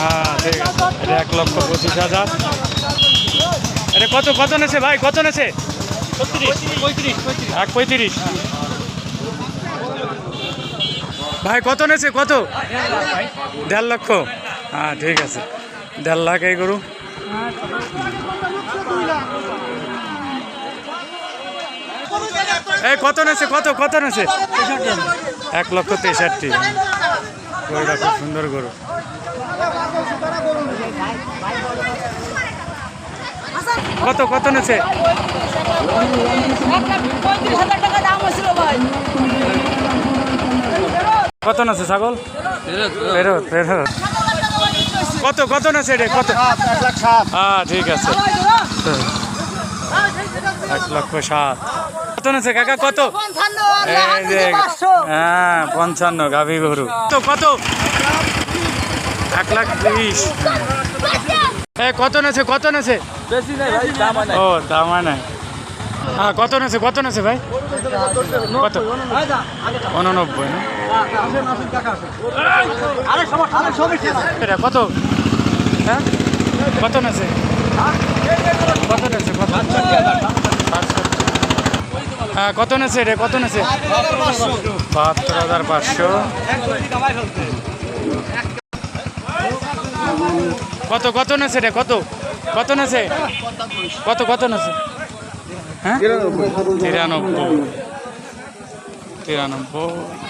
হ্যাঁ ঠিক আছে। এক লক্ষ পঁচিশ হাজার। এটা কত কত নেছে ভাই? কত নেছে? এক পঁয়ত্রিশ। ভাই, কত নেছে? কত? দেড় লক্ষ। হ্যাঁ ঠিক আছে। দেড় লাখ এই গরু। এই কত নেছে? কত কত নেছে? এক লক্ষ তেষট্টি। গরুটা খুব সুন্দর গরু। কত কত নেছে? কত নেছে ছাগল? ফেরত ফেরত। কত কত নেছে রে? কত? হ্যাঁ ঠিক আছে। এক লক্ষ সাত। কত নেছে কাকা কত? হ্যাঁ পঞ্চান্ন গাভী গরু। তো কত? এক লাখ তিরিশ এ কত নেছে কত নেছে? ও দাম হয় নাই। হ্যাঁ কত নেছে কত নেছে ভাই? কত? উননব্বই না? এটা কত? হ্যাঁ কত নেছে কত নেছে কত পাঁচষট্টি। হ্যাঁ কত নেছে রে, কত নেছে? বাহাত্তর হাজার পাঁচশো। কত কত নেছে রে, কত? কত নেছে? কত কত নেছে? হ্যাঁ? তিরানব্বই। তিরানব্বই।